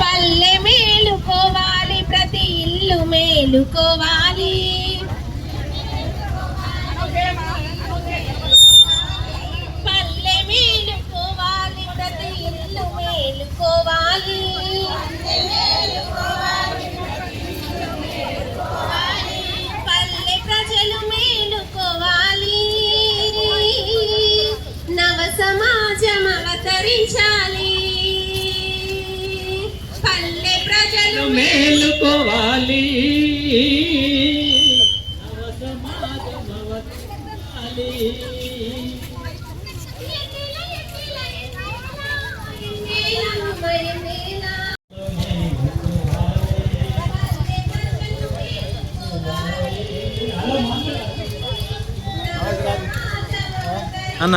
పల్లె మేలుకోవాలి ప్రతి ఇల్లు మేలుకోవాలి. అన్న.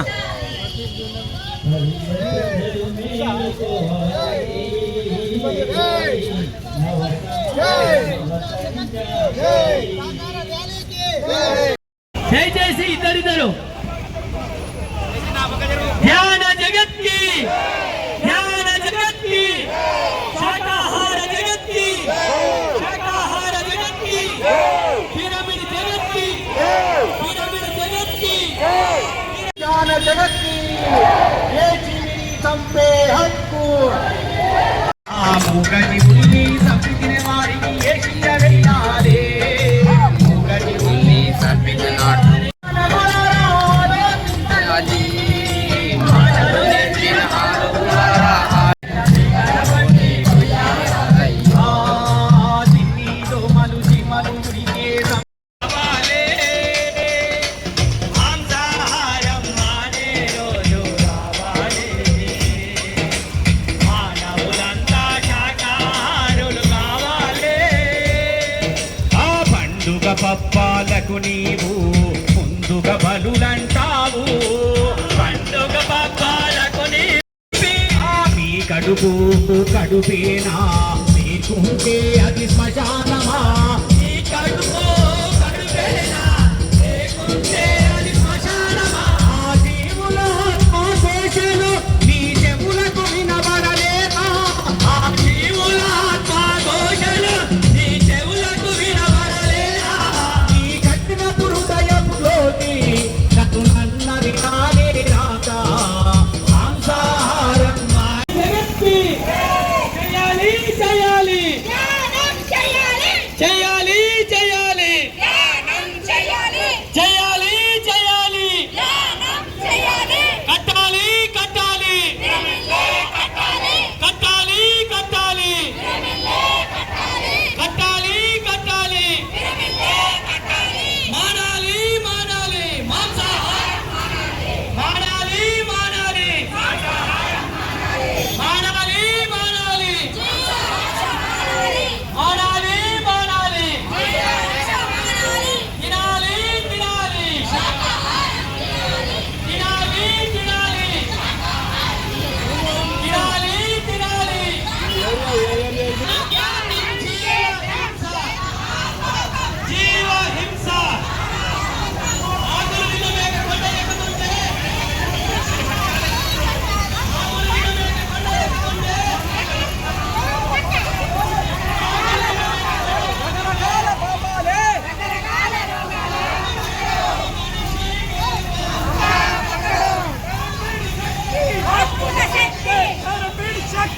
దయచేసి ఇద్దరిద్దరు ధ్యాన జగత్కి ಜಗತ್ತಿ ಏ ಜೀವಿ ಸಂಪೆ ಹಕ್ಕು ಆ ಮೂಗ ಜೀವಿ ಸಂಪಿನ ಮಾರಿಗೆ పప్పాలకు నీవు ముందుగా బలులంటావు. పండుగ పప్పాలకు నీ కడుపు కడుపేనా? నీకుంటే అది శ్మశానమా?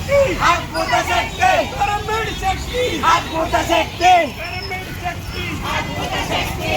ಶಕ್ತಿ ಅದ್ಭುತ ಶಕ್ತಿ ಪರಮೇಡ್ ಶಕ್ತಿ ಅದ್ಭುತ ಶಕ್ತಿ ಪರಮೇಡ್ ಶಕ್ತಿ ಅದ್ಭುತ ಶಕ್ತಿ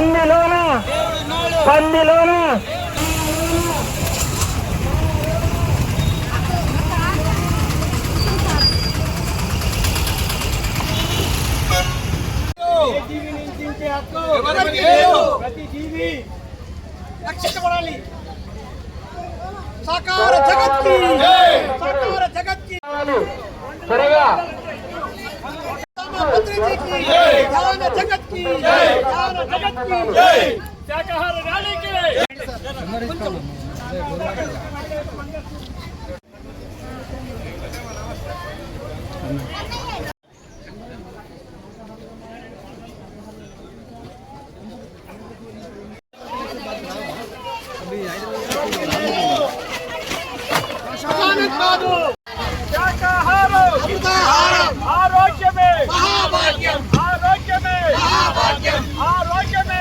పందిలోన పందిలోన. ప్రతి జీవి రక్షించబడాలి సాకార జగత్కి. సాకార జగత్కి. త్వరగా. పత్రిజీకి ధ్యాన జగత్కి ధ్యాన జగత్కి శాకాహార ర్యాలీకి కాదు శాకాహారం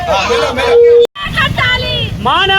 हाँ। हाँ। माना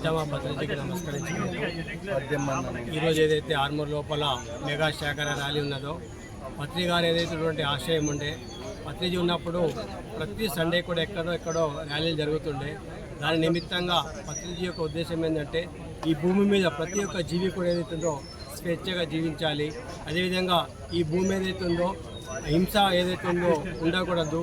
విధవా భద్రతకి నమస్కరించుకుంటూ ఈరోజు ఏదైతే ఆర్మూర్ లోపల మెగా శాఖర ర్యాలీ ఉన్నదో పత్రి గారు ఏదైతే ఆశయం ఉండే పత్రిజీ ఉన్నప్పుడు ప్రతి సండే కూడా ఎక్కడో ఎక్కడో ర్యాలీలు జరుగుతుండే. దాని నిమిత్తంగా పత్రిజీ యొక్క ఉద్దేశం ఏంటంటే ఈ భూమి మీద ప్రతి ఒక్క జీవి కూడా ఏదైతుందో స్వేచ్ఛగా జీవించాలి. అదేవిధంగా ఈ భూమి ఏదైతే ఉందో హింస ఏదైతే ఉందో ఉండకూడదు.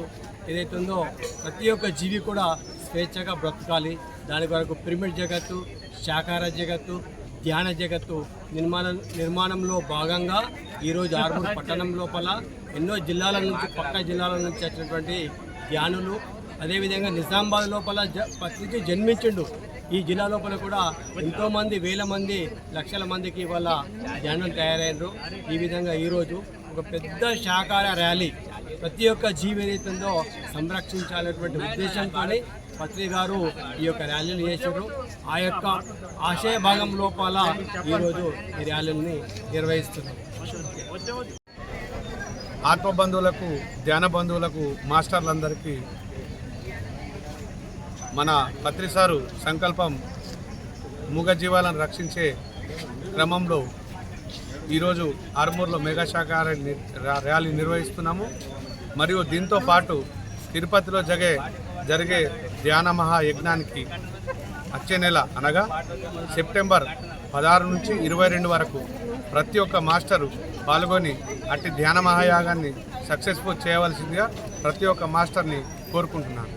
ఏదైతే ఉందో ప్రతి ఒక్క జీవి కూడా స్వేచ్ఛగా బ్రతకాలి. దాని కొరకు పిరమిడ్ జగత్తు శాకార జగత్తు ధ్యాన జగత్తు నిర్మాణం నిర్మాణంలో భాగంగా ఈరోజు ఆర్మూర్ పట్టణం లోపల ఎన్నో జిల్లాల నుంచి పక్క జిల్లాల నుంచి వచ్చినటువంటి ధ్యానులు అదేవిధంగా నిజామాబాద్ లోపల జ పత్రిక జన్మించిండు. ఈ జిల్లా లోపల కూడా ఎంతోమంది వేల మంది లక్షల మందికి ఇవాళ ధ్యానం తయారయ్యారు. ఈ విధంగా ఈరోజు ఒక పెద్ద శాకార ర్యాలీ ప్రతి ఒక్క జీవి ఏదైతుందో సంరక్షించాలనేటువంటి ఉద్దేశంతో పత్రి గారు ఈ యొక్క ర్యాలీని చేశారు ఆ యొక్క ఆశయ భాగం లోపల ఈరోజు ఈ ర్యాలీని నిర్వహిస్తున్నారు. ఆత్మ బంధువులకు ధ్యాన బంధువులకు మాస్టర్లందరికీ మన పత్రిసారు సంకల్పం మూగజీవాలను రక్షించే క్రమంలో ఈరోజు ఆర్మూర్లో మెగా శాఖ ర్యాలీ నిర్వహిస్తున్నాము. మరియు దీంతో పాటు తిరుపతిలో జగే జరిగే ధ్యాన మహాయజ్ఞానికి వచ్చే నెల అనగా సెప్టెంబర్ పదహారు నుంచి ఇరవై రెండు వరకు ప్రతి ఒక్క మాస్టరు పాల్గొని అట్టి ధ్యాన మహాయాగాన్ని సక్సెస్ఫుల్ చేయవలసిందిగా ప్రతి ఒక్క మాస్టర్ని కోరుకుంటున్నాను.